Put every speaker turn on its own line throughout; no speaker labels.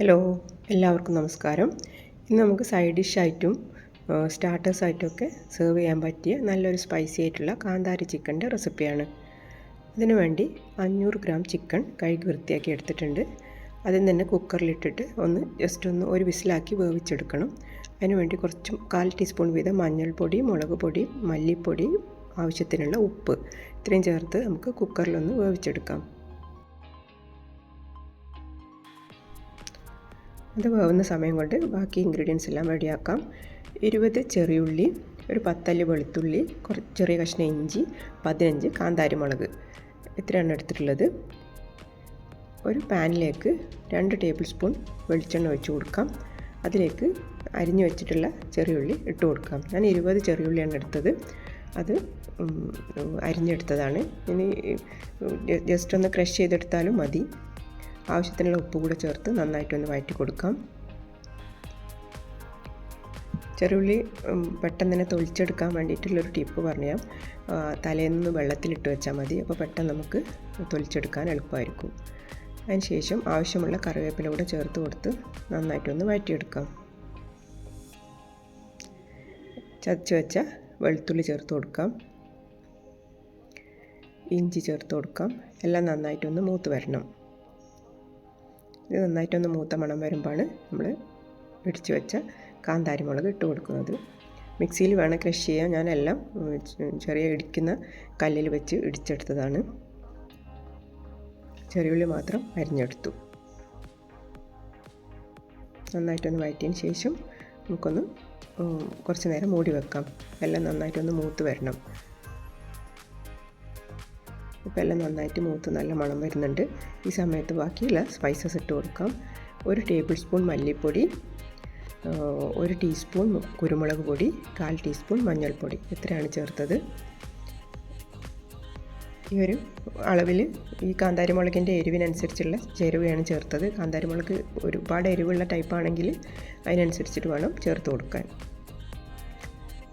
Hello എല്ലാവർക്കും നമസ്കാരം. ഇന്ന് നമുക്ക് സൈഡ് ഡിഷായിട്ടും സ്റ്റാർട്ടേഴ്സായിട്ടുമൊക്കെ സെർവ് ചെയ്യാൻ പറ്റിയ നല്ലൊരു സ്പൈസി ആയിട്ടുള്ള കാന്താരി ചിക്കന്റെ റെസിപ്പിയാണ് അതിനു വേണ്ടി അഞ്ഞൂറ് ഗ്രാം ചിക്കൻ കഴുകി വൃത്തിയാക്കി എടുത്തിട്ടുണ്ട്. അതിൽ തന്നെ കുക്കറിലിട്ടിട്ട് ഒന്ന് ജസ്റ്റ് ഒന്ന് ഒരു വിസിലാക്കി വേവിച്ചെടുക്കണം. അതിനുവേണ്ടി കുറച്ച് കാൽ ടീസ്പൂൺ വീതം മഞ്ഞൾപ്പൊടി മുളക് പൊടി മല്ലിപ്പൊടി ആവശ്യത്തിനുള്ള ഉപ്പ്. ഇത്രയും ചേർത്ത് നമുക്ക് കുക്കറിലൊന്ന് വേവിച്ചെടുക്കാം. അത് വേവുന്ന സമയം കൊണ്ട് ബാക്കി ഇൻഗ്രീഡിയൻസ് എല്ലാം റെഡിയാക്കാം. ഇരുപത് ചെറിയുള്ളി ഒരു പത്തല്ലി വെളുത്തുള്ളി കുറച്ച് ചെറിയ കഷ്ണം ഇഞ്ചി പതിനഞ്ച് കാന്താരി മുളക് ഇത്രയാണ് എടുത്തിട്ടുള്ളത്. ഒരു പാനിലേക്ക് രണ്ട് ടേബിൾ സ്പൂൺ വെളിച്ചെണ്ണ ഒഴിച്ച് കൊടുക്കാം. അതിലേക്ക് അരിഞ്ഞു വെച്ചിട്ടുള്ള ചെറിയുള്ളി ഇട്ട് കൊടുക്കാം. ഞാൻ ഇരുപത് ചെറിയുള്ളിയാണ് എടുത്തത്. അത് അരിഞ്ഞെടുത്തതാണ്. ഇനി ജസ്റ്റ് ഒന്ന് ക്രഷ് ചെയ്തെടുത്താലും മതി. ആവശ്യത്തിനുള്ള ഉപ്പ് കൂടെ ചേർത്ത് നന്നായിട്ടൊന്ന് വഴറ്റി കൊടുക്കാം. ചെറുള്ളി പെട്ടെന്ന് തന്നെ തൊളിച്ചെടുക്കാൻ വേണ്ടിയിട്ടുള്ളൊരു ടിപ്പ് പറഞ്ഞാൽ തലേന്ന് വെള്ളത്തിലിട്ട് വെച്ചാൽ മതി. അപ്പോൾ പെട്ടെന്ന് നമുക്ക് തൊലിച്ചെടുക്കാൻ എളുപ്പമായിരിക്കും. അതിന് ശേഷം ആവശ്യമുള്ള കറിവേപ്പില കൂടെ ചേർത്ത് കൊടുത്ത് നന്നായിട്ടൊന്ന് വഴറ്റിയെടുക്കാം. ചതച്ച് വെച്ച വെളുത്തുള്ളി ചേർത്ത് കൊടുക്കാം. ഇഞ്ചി ചേർത്ത് കൊടുക്കാം. എല്ലാം നന്നായിട്ടൊന്ന് മൂത്ത് വരണം. ഇത് നന്നായിട്ടൊന്ന് മൂത്ത മണം വരുമ്പോഴാണ് നമ്മൾ ഇടിച്ച് വെച്ച കാന്താരി മുളക് ഇട്ട് കൊടുക്കുന്നത്. മിക്സിയിൽ വേണം ക്രഷ് ചെയ്യാൻ ഞാനെല്ലാം ചെറിയ ഇടിക്കുന്ന കല്ലിൽ വെച്ച് ഇടിച്ചെടുത്തതാണ്. ചെറിയുള്ളി മാത്രം അരിഞ്ഞെടുത്തു. നന്നായിട്ടൊന്ന് വഴറ്റിയതിന് ശേഷം നമുക്കൊന്ന് കുറച്ച് നേരം മൂടി വെക്കാം. എല്ലാം നന്നായിട്ടൊന്ന് മൂത്ത് വരണം. ഇപ്പോൾ എല്ലാം നന്നായിട്ട് മൂത്ത് നല്ല മണം വരുന്നുണ്ട്. ഈ സമയത്ത് ബാക്കിയുള്ള സ്പൈസസ് ഇട്ട് കൊടുക്കാം. ഒരു ടേബിൾ സ്പൂൺ മല്ലിപ്പൊടി ഒരു ടീസ്പൂൺ കുരുമുളക് പൊടി കാൽ ടീസ്പൂൺ മഞ്ഞൾപ്പൊടി. ഇത്രയാണ് ചേർത്തത്. ഈ ഒരു അളവിൽ ഈ കാന്താരി മുളകിന്റെ എരിവിനനുസരിച്ചുള്ള ചേരുവയാണ് ചേർത്തത്. കാന്താരിമുളക് ഒരുപാട് എരിവുള്ള ടൈപ്പാണെങ്കിൽ അതിനനുസരിച്ചിട്ട് വേണം ചേർത്ത് കൊടുക്കാൻ.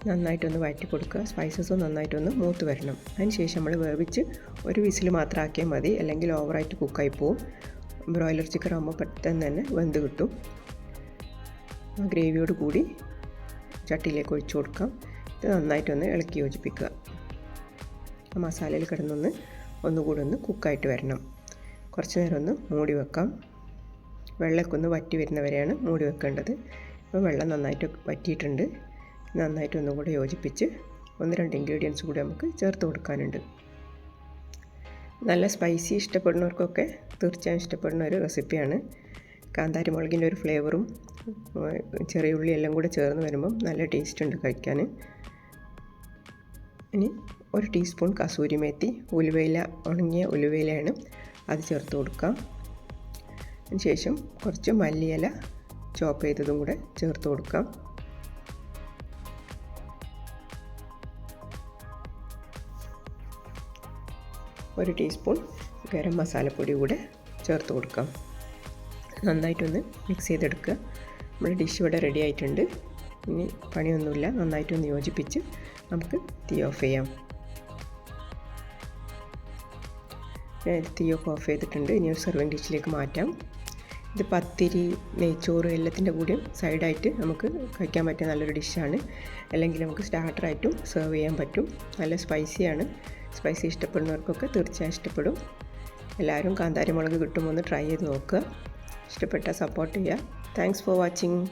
നന്നായിട്ടൊന്ന് വഴറ്റി കൊടുക്കുക. സ്പൈസസ് നന്നായിട്ടൊന്ന് മൂത്ത് വരണം. അതിന് ശേഷം നമ്മൾ വേവിച്ച് ഒരു വിസിൽ മാത്രം ആക്കിയാൽ മതി. അല്ലെങ്കിൽ ഓവറായിട്ട് കുക്കായി പോവും. ബ്രോയിലർ ചിക്കൻ ആകുമ്പോൾ പെട്ടെന്ന് തന്നെ വെന്ത് കിട്ടും. ഗ്രേവിയോട് കൂടി ചട്ടിയിലേക്ക് ഒഴിച്ചു കൊടുക്കാം. ഇത് നന്നായിട്ടൊന്ന് ഇളക്കി യോജിപ്പിക്കുക. ആ മസാലയിൽ കിടന്നൊന്ന് ഒന്നുകൂടി ഒന്ന് കുക്കായിട്ട് വരണം. കുറച്ച് നേരം ഒന്ന് മൂടി വെക്കാം. വെള്ളമൊക്കെ ഒന്ന് വറ്റി വരുന്നവരെയാണ് മൂടി വെക്കേണ്ടത്. ഇപ്പോൾ വെള്ളം നന്നായിട്ട് വറ്റിയിട്ടുണ്ട്. നന്നായിട്ട് ഒന്നും കൂടെ യോജിപ്പിച്ച് ഒന്ന് രണ്ട് ഇൻഗ്രീഡിയൻസ് കൂടി നമുക്ക് ചേർത്ത് കൊടുക്കാനുണ്ട്. നല്ല സ്പൈസി ഇഷ്ടപ്പെടുന്നവർക്കൊക്കെ തീർച്ചയായും ഇഷ്ടപ്പെടുന്ന ഒരു റെസിപ്പിയാണ് കാന്താരി മുളകിന്റെ ഒരു ഫ്ലേവറും ചെറിയ ഉള്ളി എല്ലാം കൂടെ ചേർന്ന് വരുമ്പം നല്ല ടേസ്റ്റ് ഉണ്ട് കഴിക്കാൻ. ഇനി ഒരു ടീസ്പൂൺ കസൂരി മേത്തി ഉലുവയില ഉണങ്ങിയ ഉലുവയിലയാണ് അത് ചേർത്ത് കൊടുക്കാം. അതിനുശേഷം കുറച്ച് മല്ലിയില ചോപ്പ് ചെയ്തതും കൂടെ ചേർത്ത് കൊടുക്കാം. ഒരു ടീസ്പൂൺ ഗരം മസാലപ്പൊടി കൂടെ ചേർത്ത് കൊടുക്കാം. നന്നായിട്ടൊന്ന് മിക്സ് ചെയ്തെടുക്കുക. നമ്മുടെ ഡിഷ് ഇവിടെ റെഡി ആയിട്ടുണ്ട്. ഇനി പണിയൊന്നുമില്ല. നന്നായിട്ടൊന്ന് യോജിപ്പിച്ച് നമുക്ക് തീ ഓഫ് ചെയ്യാം. തീ ഒക്കെ ഓഫ് ചെയ്തിട്ടുണ്ട്. ഇനി ഒരു സെർവിങ് ഡിഷിലേക്ക് മാറ്റാം. ഇത് പത്തിരി നെയ്ച്ചോറ് എല്ലാത്തിന്റെ കൂടെയും സൈഡായിട്ട് നമുക്ക് കഴിക്കാൻ പറ്റിയ നല്ലൊരു ഡിഷാണ് അല്ലെങ്കിൽ നമുക്ക് സ്റ്റാർട്ടറായിട്ടും സെർവ് ചെയ്യാൻ പറ്റും. നല്ല സ്പൈസിയാണ് സ്പൈസി ഇഷ്ടപ്പെടുന്നവർക്കൊക്കെ തീർച്ചയായും ഇഷ്ടപ്പെടും. എല്ലാവരും കാന്താരി മുളക് കിട്ടുമോ ട്രൈ ചെയ്ത് നോക്കുക. ഇഷ്ടപ്പെട്ടാൽ സപ്പോർട്ട് ചെയ്യുക. Thanks for watching